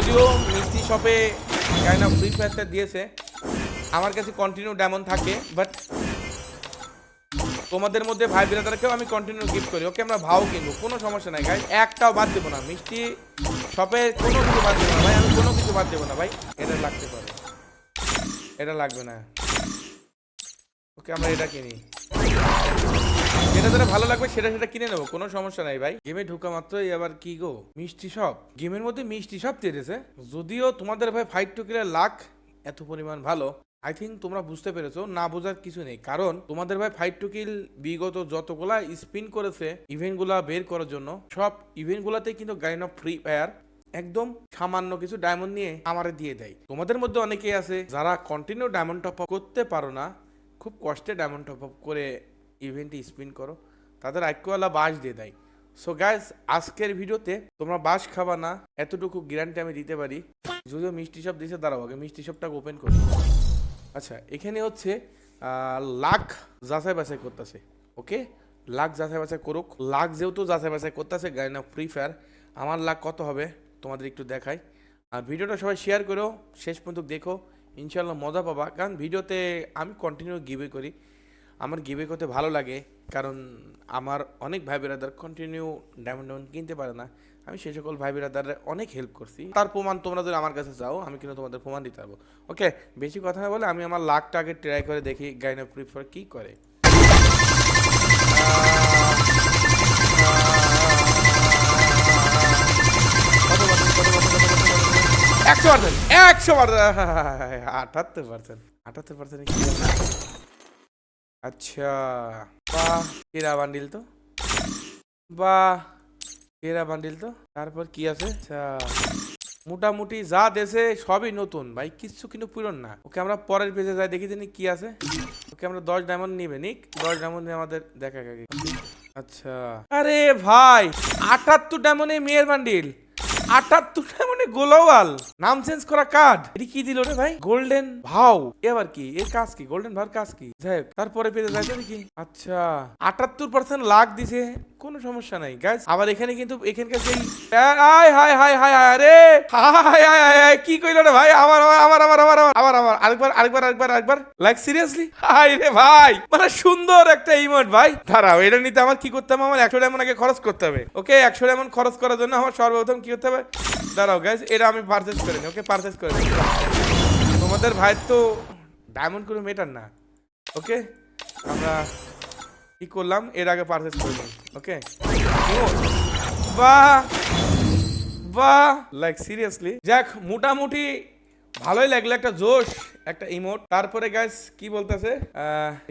যদিও মিষ্টি শপে গাইনা ফ্রি ফায়ারটা দিয়েছে। আমার কাছে কন্টিনিউ ডায়মন্ড থাকে বাট তোমাদের মধ্যে ভাই বিরাদারকেও আমি কন্টিনিউ গিফট করি। ওকে আমরা ভাও কিনবো, কোনো সমস্যা নাই গাই একটাও বাদ দেবো না। মিষ্টি শপে কোনো কিছু বাদ দেবো না ভাই। আমি কোনো কিছু বাদ দেবো না ভাই। এটা লাগতে পারে। এটা লাগবে না। ওকে, আমরা এটা কিনি। যেটা যেটা ভালো লাগবে সেটা সেটা কিনে নেব, কোনো সমস্যা নাই ভাই। গেমে ঢুকা মাত্রই আবার কি গো? মিষ্টি সব গেমের মধ্যে মিষ্টি সব দিয়েছে। যদিও তোমাদের ভাই ফাইভ টু কিলের লাখ এত পরিমাণ ভালো আই থিঙ্ক তোমরা বুঝতে পেরেছ, না বোঝার কিছু নেই। কারণ তোমাদের ভাই ফাইভ টু কিল বিগত যতগুলা স্পিন করেছে ইভেন্টগুলা বের করার জন্য, সব ইভেন্টগুলাতেই কিন্তু গাইন অফ ফ্রি ফায়ার একদম সামান্য কিছু ডায়মন্ড নিয়ে আমারে দিয়ে দেয়। তোমাদের মধ্যে অনেকেই আছে যারা কন্টিনিউ ডায়মন্ড টপ আপ করতে পারো না, খুব কষ্টে ডায়মন্ড টপ আপ করে ইভেন্টে স্পিন করো, তাদের আইকওয়ালা বাস দিয়ে দেয়। সো গাইজ আজকের ভিডিওতে তোমরা বাস খাবা না, এতটুকু গ্যারান্টি আমি দিতে পারি। যদিও মিষ্টি সব দিছে, দাঁড়াও আগে, মিষ্টি সবটাকে ওপেন করি। আচ্ছা এখানে হচ্ছে লাখ যাচাই বাছাই করতেছে ওকে লাখ যাচাই বাছাই করুক, লাখ যেহেতু যাচাই বাছাই করতেছে গাইনা ফ্রি ফায়ার আমার লাখ কত হবে তোমাদের একটু দেখাই। আর ভিডিওটা সবাই শেয়ার করো, শেষ পর্যন্ত দেখো ইনশাল্লাহ মজা পাবা। কারণ ভিডিওতে আমি কন্টিনিউ গিভে করি। আমার গিভে করতে ভালো লাগে, কারণ আমার অনেক ভাই বেরাদার কন্টিনিউ ডায়মন্ড ডায়মন্ড কিনতে পারে না। আমি সেই সকল ভাই বেরাদারে অনেক হেল্প করছি। তার প্রমাণ তোমরা যদি আমার কাছে চাও, আমি কিন্তু তোমাদের প্রমাণ দিতে পারব। ওকে বেশি কথা না বলে আমি আমার লাখটা আগে ট্রাই করে দেখি গাইনা প্রিফার কী করে? একশো পার্সেন্ট একশো পার্সেন্ট আটাত্তর পার্সেন্ট আটাত্তর পার্সেন্ট আচ্ছা বাহ, কেরা বান্ডিল তো? বাহ, কেরা বান্ডিল তো? তারপর কি আছে? আচ্ছা মোটামুটি যা দেশে সবই নতুন। ভাই, কিচ্ছু কিন্তু পুরন না। ওকে আমরা পরের পেজে যাই, দেখি জানি কি আছে। ওকে আমরা দশ ডায়মন্ড নিবে, নিক। দশ ডায়মন্ড নিয়ে আমাদের দেখা আচ্ছা। আরে ভাই, আটাত্তর ডায়মন্ডে মেয়ের বান্ডিল। আটাত্তর মানে গোলাওয়াল। নাম চেঞ্জ করা কার্ড এটি কি দিল রে ভাই? গোল্ডেন ভাও এবার কি? এর কাজ কি? গোল্ডেন ভার কাজ কি? যাই তারপরে পেতে যাইতে নাকি? আচ্ছা আটাত্তর পার্সেন্ট লাখ দিছে। কোনো সমস্যা নাই। গাইজ আবার এখানে কিন্তু এখানকার সেই হাই হাই হাই হাই হাই রে হাই হাই হাই হাই কি কইলো রে ভাই? আমার আবার আমার আবার আমার আবার আমার আরেকবার আরেকবার আরেকবার আরেকবার। লাইক সিরিয়াসলি হাই রে ভাই! মানে সুন্দর একটা ইমোট ভাই। দাঁড়াও, এটা নিতে আমার কি করতে হবে? আমার একশো ডায়মন্ড আগে খরচ করতে হবে। ওকে একশো ডায়মন্ড খরচ করার জন্য আমার সর্বপ্রথম কি করতে হবে? দাঁড়াও গাইজ এটা আমি পারচেস করে নিই ওকে পারচেস করে নিই তোমাদের ভাই তো ডায়মন্ড কোনো মেটার না। ওকে আমরা কি করলাম, এর আগে পারচেস করে নিই ওকে বাহ বাহ লাইক সিরিয়াসলি যাক, মোটামুটি ভালোই লাগল একটা জোশ, একটা ইমোট তারপরে গাইস কি বলতেছে?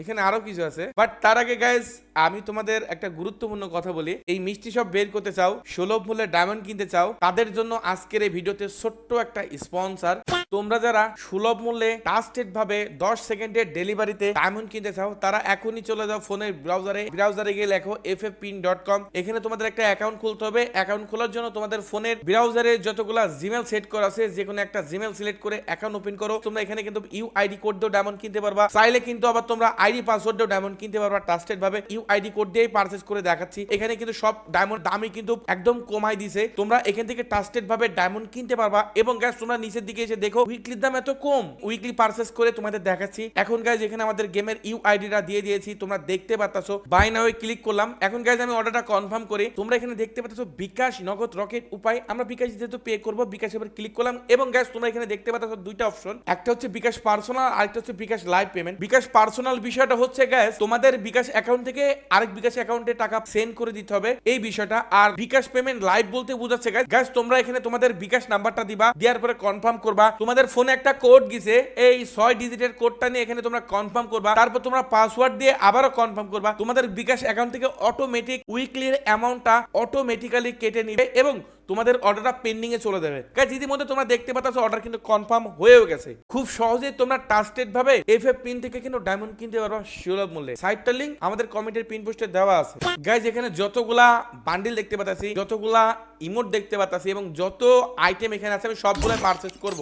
এখানে আরও কিছু আছে। বাট তার আগে গাইস আমি তোমাদের একটা গুরুত্বপূর্ণ কথা বলি। এই মিষ্টি সব বের করতে চাও, সুলভ মূল্যে ডায়মন্ড কিনতে চাও, তাদের জন্য আজকের এই ভিডিওতে ছোট্ট একটা স্পন্সর তোমরা যারা সুলভ মূল্যে ট্রাস্টেড ভাবে দশ সেকেন্ডের ডেলিভারিতে ডায়মন্ড কিনতে চাও, তারা এখনই চলে যাও ফোনের ব্রাউজারে ব্রাউজারে গিয়ে লেখো F F pin dot com এখানে তোমাদের একটা অ্যাকাউন্ট খুলতে হবে। অ্যাকাউন্ট খোলার জন্য তোমাদের ফোনের ব্রাউজারে যতগুলা জিমেল সেট করা আছে, যে কোনো একটা জিমেল সিলেক্ট করে অ্যাকাউন্ট ওপেন করো। তোমরা এখানে কিন্তু ইউ আইডি কোড দিয়েও ডায়মন্ড কিনতে পারবা। চাইলে কিন্তু আবার তোমরা আইডি পাসওয়ার্ড দিয়েও ডায়মন্ড কিনতে পারবা। ট্রাস্টেড ভাবে ইউ আইডি কোড দিয়েই পারচেজ করে দেখাচ্ছি। এখানে কিন্তু সব ডায়মন্ড দামই কিন্তু একদম কমাই দিছে। তোমরা এখান থেকে ট্রাস্টেড ভাবে ডায়মন্ড কিনতে পারবা। এবং গ্যাস তোমরা নিচের দিকে এসে দেখো উইকলির দাম এত কম। উইকলি পারচেস করে তোমাদের দেখাচ্ছি। এখন গাইজ এখানে আমাদের গেমের ইউ আইডিটা দিয়ে দিয়েছি, তোমরা দেখতে পাচ্ছো বাই নাও ক্লিক করলাম। এখন গাইজ আমি অর্ডারটা কনফার্ম করে তোমরা এখানে দেখতে পাচ্ছো বিকাশ নগদ রকেট উপায়। আমরা বিকাশ যেহেতু পে করব, বিকাশ এবার ক্লিক করলাম। এবং গ্যাস তোমরা এখানে দেখতে পাচ্ছ দুইটা অপশন একটা হচ্ছে বিকাশ পার্সোনাল আরেকটা হচ্ছে bKash live payment bKash personal বিষয়টা হচ্ছে গ্যাস তোমাদের বিকাশ অ্যাকাউন্ট থেকে আরেক বিকাশ অ্যাকাউন্টে টাকা সেন্ড করে দিতে হবে। এই বিষয়টা। আর বিকাশ পেমেন্ট লাইভ বলতে বোঝাচ্ছে গ্যাস তোমরা এখানে তোমাদের বিকাশ নাম্বারটা দিবা, দেওয়ার পরে কনফার্ম করবা। তোমাদের ফোনে একটা কোড গিছে, এই ছয় ডিজিটের কোডটা নিয়ে এখানে তোমরা কনফার্ম করবা, তারপর তোমরা পাসওয়ার্ড দিয়ে আবারও কনফার্ম করবা, তোমাদের বিকাশ অ্যাকাউন্ট থেকে অটোমেটিক উইকলির অ্যামাউন্টটা অটোমেটিক্যালি কেটে নিবে এবং তোমাদের অর্ডারটা পেন্ডিং এ চলে যাবে। গাইজ ইতিমধ্যে তোমরা দেখতে পাচ্ছ, অর্ডার কিন্তু কনফার্ম হয়েও গেছে। খুব সহজে তোমরা ট্রাস্টেড ভাবে এফ এফ পিন থেকে কিন্তু ডায়মন্ড কিনতে পারবা সুলভ মূল্যে। সাইটটার লিংক আমাদের কমেন্টের পিন পোস্টে দেওয়া আছে। গাইজ এখানে যতগুলা বান্ডিল দেখতে পাচ্ছি যতগুলা ইমোট দেখতে পাচ্ছি এবং যত আইটেম এখানে আছে, আমি সবগুলো পারচেস করব।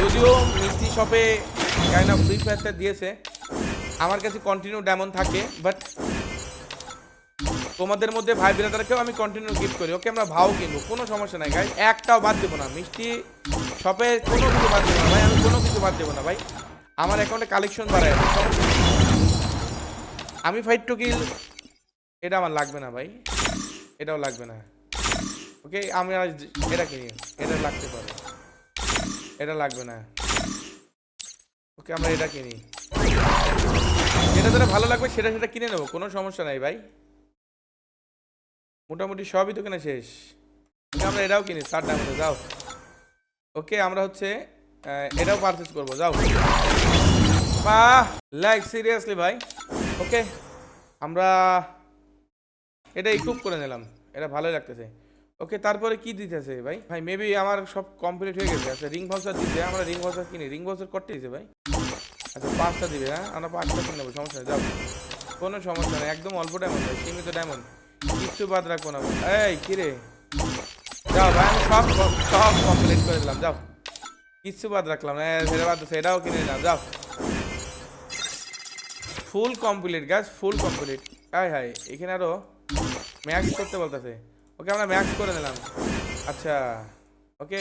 যদিও মিষ্টি শপে গাইনা ফ্রি ফায়ারটা দিয়েছে। আমার কাছে কন্টিনিউ ডায়মন্ড থাকে বাট তোমাদের মধ্যে ভাই বিরাদারকেও আমি কন্টিনিউ গিফট করি। ওকে আমরা ভাও কিনবো, কোনো সমস্যা নাই গাই একটাও বাদ দেবো না। মিষ্টি শপে কোনো কিছু বাদ দেবো না ভাই, আমি কোনো কিছু বাদ দেবো না ভাই। আমার অ্যাকাউন্টে কালেকশন বাড়ায় আমি ফাইট টু কিল এটা আমার লাগবে না ভাই। এটাও লাগবে না। ওকে, আমি আর এটা কিনি। এটা লাগতে পারে। এটা লাগবে না। ওকে, আমরা এটা কিনি। যেটা যেটা ভালো লাগবে, সেটা সেটা কিনে নেব, কোনো সমস্যা নাই ভাই। মোটামুটি সবই তো কেনা শেষ। আমরা এটাও কিনি ষাট দামে যাও। ওকে, আমরা হচ্ছে এটাও পারচেস করব, যাও। বাহ লাইক সিরিয়াসলি ভাই। ওকে, আমরা এটা ইকুপ করে নিলাম। এটা ভালোই লাগতেছে। ওকে, তারপরে কি দিতেছে ভাই? ভাই মেবি আমার সব কমপ্লিট হয়ে গেছে। আচ্ছা রিং ভাউচার দিতে, আমরা রিং ভাউচার কিনি। রিং ভাউচার করতে দিছে ভাই? আচ্ছা পাঁচটা দিবে হ্যাঁ? আমরা পাঁচটা কিনে নেব, সমস্যা নেই, যাও। কোনো সমস্যা নেই, একদম অল্প ডায়মন্ড ভাই, সীমিত ডায়মন্ড কিচ্ছু বাদ রাখব না এই কিরে যাও ভাই, আমি সব সব কমপ্লিট করে দিলাম, যাও। কিচ্ছু বাদ রাখলাম না সেটা বাদ এটাও কিনে নিলাম, যাও। ফুল কমপ্লিট গাছ ফুল কমপ্লিট হাই হাই, এখানে আরও ম্যাক্স করতে বলতেছে। ওকে, আমরা ম্যাক্স করে নিলাম। আচ্ছা ওকে,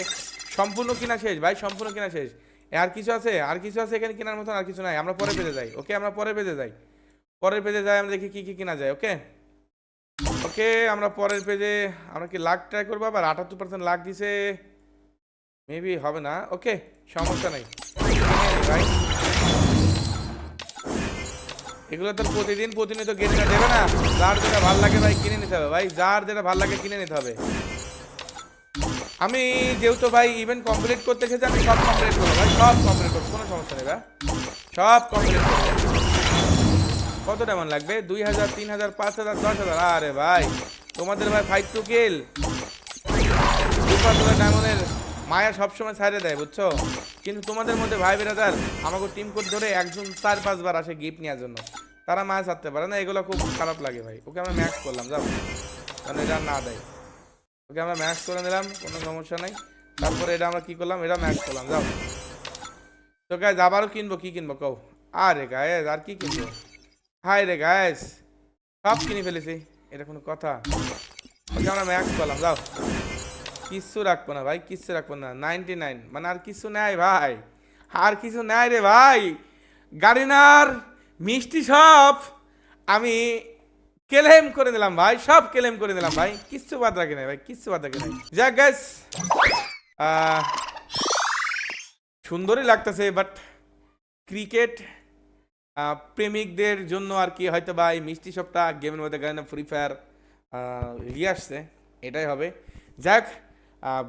সম্পূর্ণ কিনা শেষ, ভাই, সম্পূর্ণ কিনা শেষ। আর কিছু আছে? আর কিছু আছে এখানে কেনার মতন? আর কিছু নাই, আমরা পরে পেজে যাই, ওকে, আমরা পরে পেজে যাই। পরের পেজে যাই, আমরা দেখি কি কি কিনা যায়, ওকে? ওকে, আমরা পরের পেজে আমরা কি লাখ ট্রাই করব? আবার আটাত্তর পার্সেন্ট লাখ দিছে। মেবি হবে না। ওকে, সমস্যা নেই। ভাই এগুলো তো প্রতিদিন, প্রতিনিয়ত কিনে দেবে না। যার যেটা ভালো লাগে ভাই কিনে নিতে হবে ভাই। যার যেটা ভালো লাগে কিনে নিতে হবে। আমি যেহেতু ভাই ইভেন্ট কমপ্লিট করতে এসেছি, আমি সব কমপ্লিট করব ভাই। সব কমপ্লিট করব, কোনো সমস্যা নেই ভাই। সব কমপ্লিট করব। কত টাইম লাগবে? দুই হাজার, তিন হাজার, পাঁচ হাজার, দশ হাজার? আরে ভাই, তোমাদের ভাই ফাইভ টু কিল ডায়মন্ডের মায়া সবসময় ছাড়ে দেয়, বুঝছ? কিন্তু তোমাদের মধ্যে ভাই বেরাদার, আমাকে টিম কোড ধরে একজন চার, পাঁচবার আসে গিফট নেওয়ার জন্য। তারা মায়া ছাড়তে পারে না, এগুলো খুব খারাপ লাগে ভাই। ওকে আমরা ম্যাক্স করলাম, যাও। কারণ এটা না দেয়। ওকে আমরা ম্যাক্স করে নিলাম, কোনো সমস্যা নাই। তারপরে এটা আমরা কি করলাম? এটা ম্যাক্স করলাম, যাও। তো গাইজ আবারও কিনবো, কি কিনবো কও? আরে গায়েস আর কি কিনবো? হাই রে গায়েস সব কিনে ফেলেছি, এটা কোনো কথা। ওকে, আমরা ম্যাক্স করলাম, যাও। কিচ্ছু রাখব না, ভাই, কিচ্ছু রাখব না। নাইনটি নাইন মানে আর কিছু নাই, ভাই। আর কিছু নাই রে, ভাই। গাড়িনার মিষ্টি সব আমি কেলেম করে দিলাম, ভাই, সব কেলেম করে দিলাম, ভাই। কিচ্ছু বাদ রাখি নাই, ভাই, কিচ্ছু বাদ রাখি নাই। যাক গ্যাস সুন্দরই লাগতেছে বাট ক্রিকেট প্রেমিকদের জন্য আর কি হয়তো বা এই মিষ্টি সবটা গেমের মধ্যে গান ফ্রি ফায়ার নিয়ে আসছে। এটাই হবে। যাক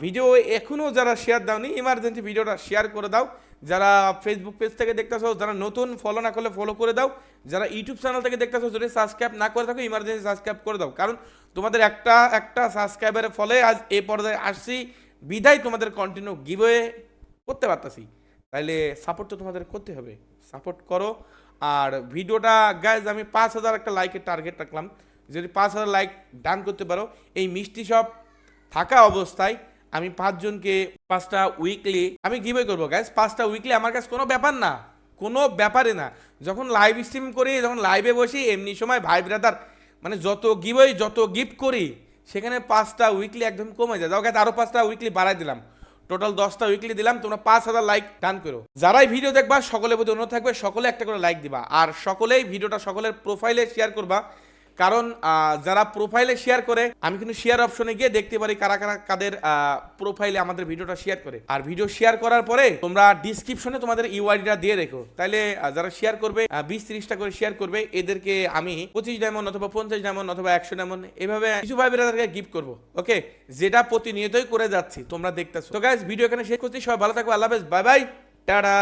ভিডিও এখনও যারা শেয়ার দাওনি ইমার্জেন্সি ভিডিওটা শেয়ার করে দাও। যারা ফেসবুক পেজ থেকে দেখতেছো, যারা নতুন ফলো না করলে ফলো করে দাও। যারা ইউটিউব চ্যানেল থেকে দেখতেছো, যদি সাবস্ক্রাইব না করে থাকো ইমার্জেন্সি সাবস্ক্রাইব করে দাও। কারণ তোমাদের একটা একটা সাবস্ক্রাইবারের ফলে আজ এ পর্যায়ে আসছি। বিদায় তোমাদের কন্টিনিউ গিভওয়ে করতে পারতাছি। তাইলে সাপোর্ট তো তোমাদের করতে হবে। সাপোর্ট করো। আর ভিডিওটা গাইজ আমি পাঁচ হাজার একটা লাইকের টার্গেট রাখলাম। যদি পাঁচ হাজার লাইক ডান করতে পারো, এই মিষ্টি সব থাকা অবস্থায় আমি পাঁচজনকে পাঁচটা উইকলি আমি গিভে করব গ্যাস পাঁচটা উইকলি আমার কাছে কোনো ব্যাপার না, কোনো ব্যাপারে না। যখন লাইভ স্ট্রিম করি, যখন লাইভে বসি, এমনি সময় ভাই ব্রাদার মানে যত গিভই যত গিফট করি, সেখানে পাঁচটা উইকলি একদম কমে যায়। যাও গ্যাস আরও পাঁচটা উইকলি বাড়াই দিলাম। টোটাল দশটা উইকলি দিলাম, তোমরা পাঁচ হাজার লাইক টান করো। যারাই ভিডিও দেখবা, সকলের প্রতি অনুরোধ থাকবে, সকলে একটা করে লাইক দিবা। আর সকলেই ভিডিওটা সকলের প্রোফাইলে শেয়ার করবা। কারণ যারা প্রোফাইলে শেয়ার করে, আমি কিন্তু শেয়ার অপশনে গিয়ে দেখতে পারি কারা কারা কাদের প্রোফাইলে আমাদের ভিডিওটা শেয়ার করে। আর ভিডিও শেয়ার করার পরে তোমরা ডিসক্রিপশনে তোমাদের ইউআইডিটা দিয়ে রেখো। তাহলে যারা শেয়ার করবে বিশ ত্রিশটা করে শেয়ার করবে, এদেরকে আমি পঁচিশ ডায়মন্ড অথবা পঞ্চাশ ডায়মন্ড অথবা একশো ডায়মন্ড এভাবে কিছু ভাই তাদেরকে গিফট করব ওকে যেটা প্রতিনিয়তই করে যাচ্ছি, তোমরা দেখতেছো। তো গাইজ ভিডিও এখানে শেষ করছি, সবাই ভালো থাকবে আল্লাহ বাই বাই টাটা।